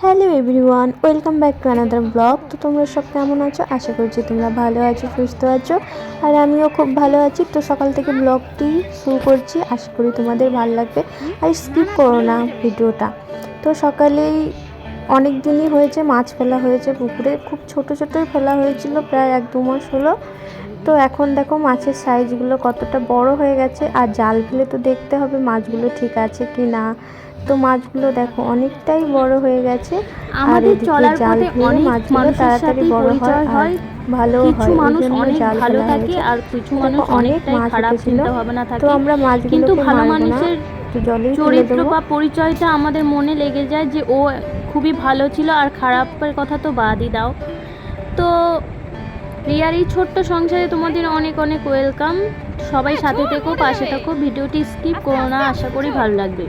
Hello everyone, welcome back to another blog তো তোমরা সব কেমন আছো? আশা করছি তোমরা ভালো আছো, সুস্থ আছো। আর আমিও খুব ভালো আছি। তো সকাল থেকে ব্লগটি শুরু করছি। আশা করি তোমাদের ভালো লাগবে। আর স্কিপ করো না ভিডিওটা। তো সকালেই অনেক দিনই হয়েছে, মাছ ফেলা হয়েছে পুকুরে। খুব ছোট ছোটোই ফেলা হয়েছিল, প্রায় এক দু মাস হলো। তো এখন দেখো মাছের সাইজগুলো কতটা বড় হয়ে গেছে। আর জাল ফেলে তো দেখতে হবে মাছগুলো ঠিক আছে কি না। তো মাছগুলো দেখো অনেকটাই বড় হয়ে গেছে। আমাদের চলার পথে অনেক মাছগুলো মানুষের তাড়াতাড়ি সাথে বড় হয় পরিচয় হয়। ভালো কিছু মানুষ অনেক ভালো থাকে আর কিছু মানুষ অনেক অনেকটাই খারাপ চিন্তা ভাবনা থাকে। তো আমরা মাছগুলোকে কিন্তু ভালো মানুষের চরিত্র বা পরিচয়টা আমাদের মনে লেগে যায় যে ও খুবই ভালো ছিল আর খারাপের কথা তো বাদই দাও। তো রিয়ার এই ছোট্ট সংসারে তোমাদের অনেক অনেক ওয়েলকাম সবাই সাথে থেকো পাশে থাকো ভিডিওটি স্কিপ করো না আশা করি ভালো লাগবে।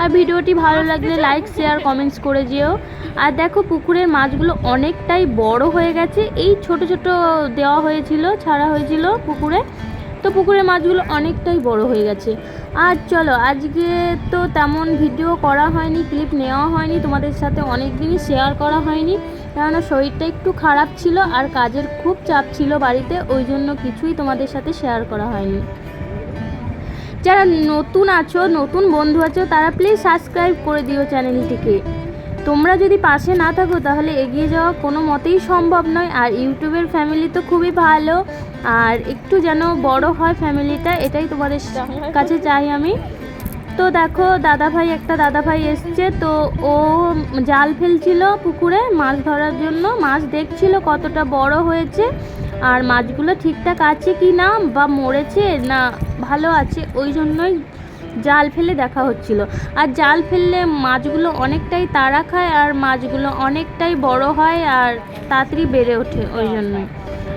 আর ভিডিওটি ভালো লাগলে লাইক শেয়ার কমেন্টস করে যেও। আর দেখো পুকুরের মাছগুলো অনেকটাই বড় হয়ে গেছে। এই ছোট ছোট দেওয়া হয়েছিল ছাড়া হয়েছিল পুকুরে। তো পুকুরের মাছগুলো অনেকটাই বড় হয়ে গেছে। আর চলো আজকে তো তেমন ভিডিও করা হয়নি ক্লিপ নেওয়া হয়নি। তোমাদের সাথে অনেক দিনই শেয়ার করা হয়নি। কেননা শরীরটা একটু খারাপ ছিল আর কাজের খুব চাপ ছিল বাড়িতে, ওই জন্য কিছুই তোমাদের সাথে শেয়ার করা হয়নি। যারা নতুন আছো, নতুন বন্ধু আছো, তারা প্লিজ সাবস্ক্রাইব করে দিও চ্যানেলটিকে তোমরা যদি পাশে না থাকো, তাহলে এগিয়ে যাওয়া কোনো মতেই সম্ভব নয়। আর ইউটিউবের ফ্যামিলি তো খুবই ভালো, আর একটু যেন বড় হয় ফ্যামিলিটা এটাই তোমাদের কাছে চাই আমি। তো দেখো দাদা ভাই একটা দাদা ভাই এসছে, তো ও জাল ফেলছিল পুকুরে মাছ ধরার জন্য। মাছ দেখছিল কতটা বড় হয়েছে, আর মাছগুলো ঠিকঠাক আছে কি না বা মরেছে না ভালো আছে, ওই জন্যই জাল ফেলে দেখা হচ্ছিল। আর জাল ফেললে মাছগুলো অনেকটাই তাড়া খায়, আর মাছগুলো অনেকটাই বড় হয়, আর তাড়াতাড়ি বেড়ে ওঠে, ওই জন্যই।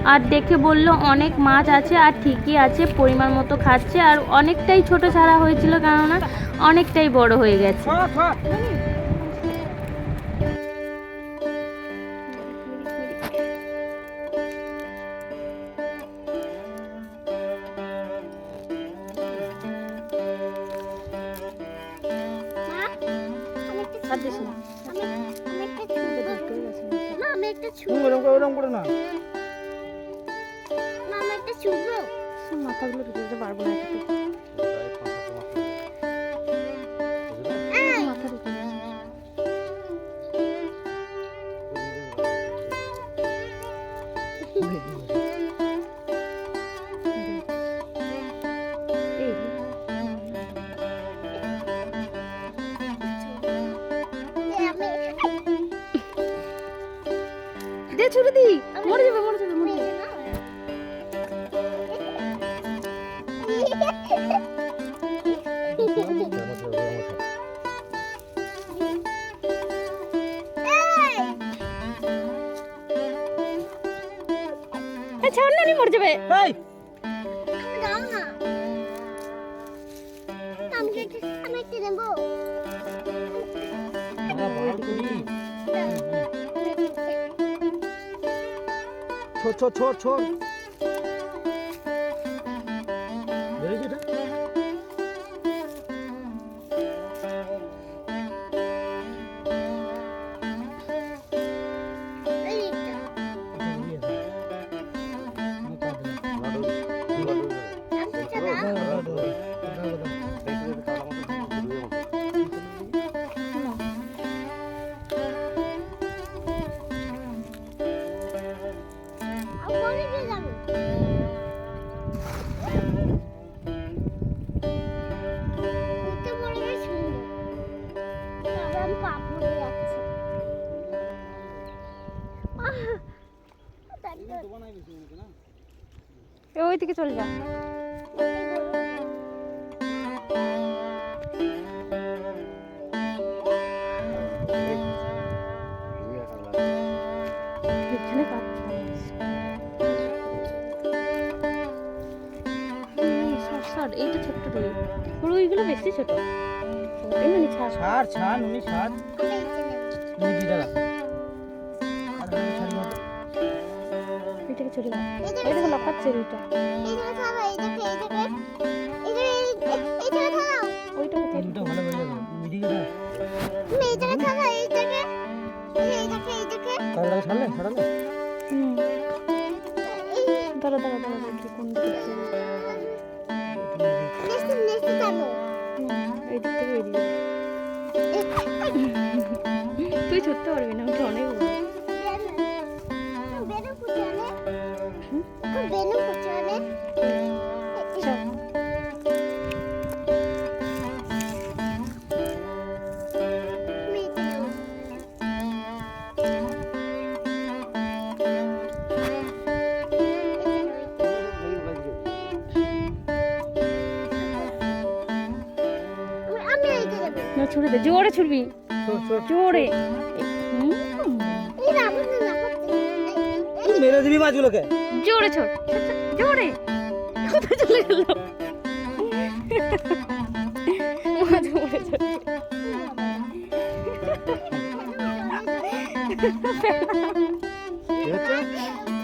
আর দেখে বলল অনেক মাছ আছে আর ঠিকই আছে পরিমাণ মতো খাচ্ছে আর অনেকটাই ছোট ছাড়া হয়েছিল কেননা অনেকটাই বড় হয়ে গেছে না। তুমি ওরকম করে ওরকম করে না মাথাগুলো ঢুকে যেতে পারব না। এই, দে ছুরি দি মরে যাবে মরে ছাড় না নি মরে যাবে। এই। ছোট ছোট ছোট ছোট ওই দিকে চলে যা রুইগুলো বেশি ছোট। ছাড়? ছাড় নুনি ছাড়। নুনি এই দেখি কোন দিকে। হুম, এই বেরিয়ে যাবে। তুই ছুটতে পারবি না আমি তো অনেক ছুড়ে দে জোরে ছুড়বি। ছোট ছোট জোরে। মেরে দিবি মাছগুলোকে। জোরে ছোট জোরে। কোথায় চলে গেল। মাঝে মরে যাচ্ছে।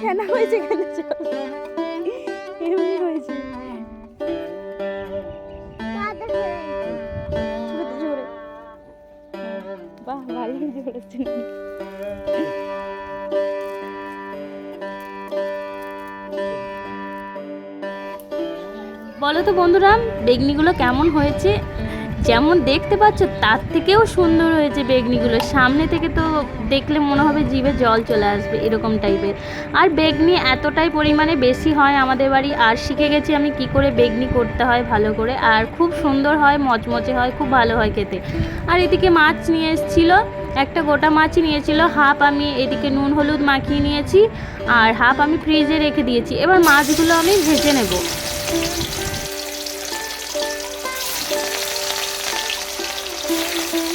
ফেনা হয়েছে কেন চল। বাহ ভালোই বলো তো বন্ধুরা বেগনিগুলো কেমন হয়েছে? যেমন দেখতে পাচ্ছ, তার থেকেও সুন্দর হয়েছে বেগনিগুলো। সামনে থেকে তো দেখলে মনে হবে জিভে জল চলে আসবে, এরকম টাইপের। আর বেগনি এতটাই পরিমাণে বেশি হয় আমাদের বাড়ি, আর শিখে গেছি আমি কি করে বেগনি করতে হয় ভালো করে। আর খুব সুন্দর হয়, মচমচে হয়, খুব ভালো হয় খেতে। আর এদিকে মাছ নিয়ে এসেছিল, একটা গোটা মাছই নিয়েছিল, হাফ আমি এদিকে নুন, হলুদ মাখিয়ে নিয়েছি, আর হাফ আমি ফ্রিজে রেখে দিয়েছি। এবার মাছগুলো আমি ভেজে নেব। এদিকে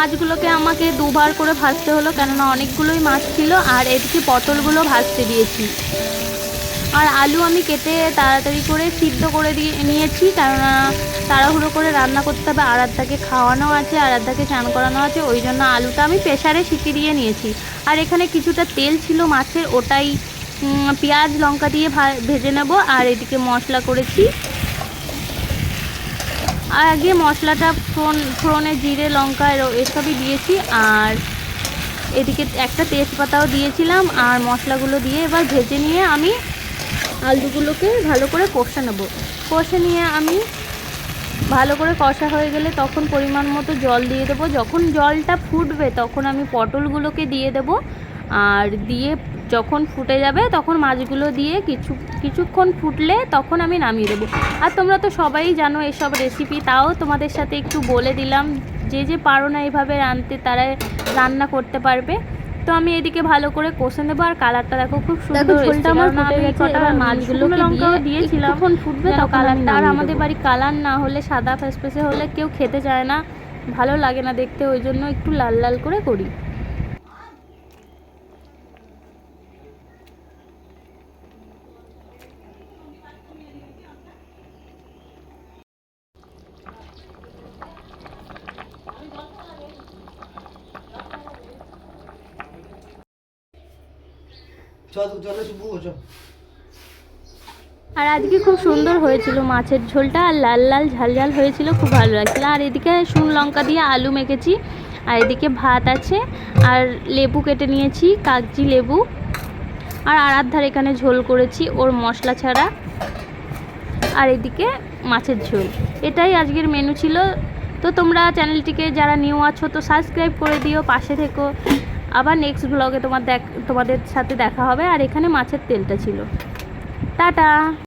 মাছগুলোকে আমাকে দুবার করে ভাজতে হলো, কেননা অনেকগুলোই মাছ ছিল আর এদিকে পটলগুলো ভাজতে দিয়েছি। আর আলু আমি কেটে তাড়াতাড়ি করে সিদ্ধ করে দিয়ে নিয়েছি, কেননা তাড়াহুড়ো করে রান্না করতে হবে। আর আরাধ্যাকে খাওয়ানো আছে, আরাধ্যাকে চান করানো আছে, ওই জন্য আলুটা আমি প্রেশারে সিটি দিয়ে নিয়েছি। আর এখানে কিছুটা তেল ছিল মাছের, ওটাই পেঁয়াজ, লঙ্কা দিয়ে ভেজে নেব। আর এদিকে মশলা করেছি। আর আগে মশলাটা ফোড়ন ফোড়নে জিরে, লঙ্কা, এর- এসবই দিয়েছি, আর এদিকে একটা তেজপাতাও দিয়েছিলাম, আর মশলাগুলো দিয়ে এবার ভেজে নিয়ে আমি আলুগুলোকে ভালো করে কষে নেব। কষে নিয়ে আমি ভালো করে কষা হয়ে গেলে তখন পরিমাণ মতো জল দিয়ে দেবো। যখন জলটা ফুটবে তখন আমি পটলগুলোকে দিয়ে দেব, আর দিয়ে যখন ফুটে যাবে তখন মাছগুলো দিয়ে কিছু কিছুক্ষণ ফুটলে তখন আমি নামিয়ে দেবো। আর তোমরা তো সবাই জানো এসব রেসিপি তাও তোমাদের সাথে একটু বলে দিলাম। যে যে পারো না এভাবে রাঁধতে তারা রান্না করতে পারবে। তো আমি এদিকে ভালো করে কষে নেব। আর কালারটা দেখো খুব সুন্দর হয়েছে আমার শুকনো লঙ্কাও দিয়েছিলাম ফুটবে আমি কালারটা আর আমাদের। বাড়ি কালার না হলে সাদা ফেসফেসে হলে কেউ খেতে চায় না। ভালো লাগে না দেখতে ওই জন্য একটু লাল লাল করে করি চল চলে শুভ চ আর আজকে খুব সুন্দর হয়েছিল মাছের ঝোলটা, আর লাল লাল ঝাল ঝাল হয়েছিল, খুব ভালো লাগছিল। আর এদিকে শুন লঙ্কা দিয়ে আলু মেখেছি, আর এদিকে ভাত আছে, আর লেবু কেটে নিয়েছি, কাগজি লেবু। আর আরাধ্যার এখানে ঝোল করেছি, ওর মশলা ছাড়া। আর এদিকে মাছের ঝোল। এটাই আজকের মেনু ছিল তো তোমরা চ্যানেলটিকে যারা নিউ আছো, তো সাবস্ক্রাইব করে দিও, পাশে থেকো। আবার নেক্সট ব্লগে তোমার দেখ তোমাদের সাথে দেখা হবে। আর এখানে মাছের তেলটা ছিল। টাটা!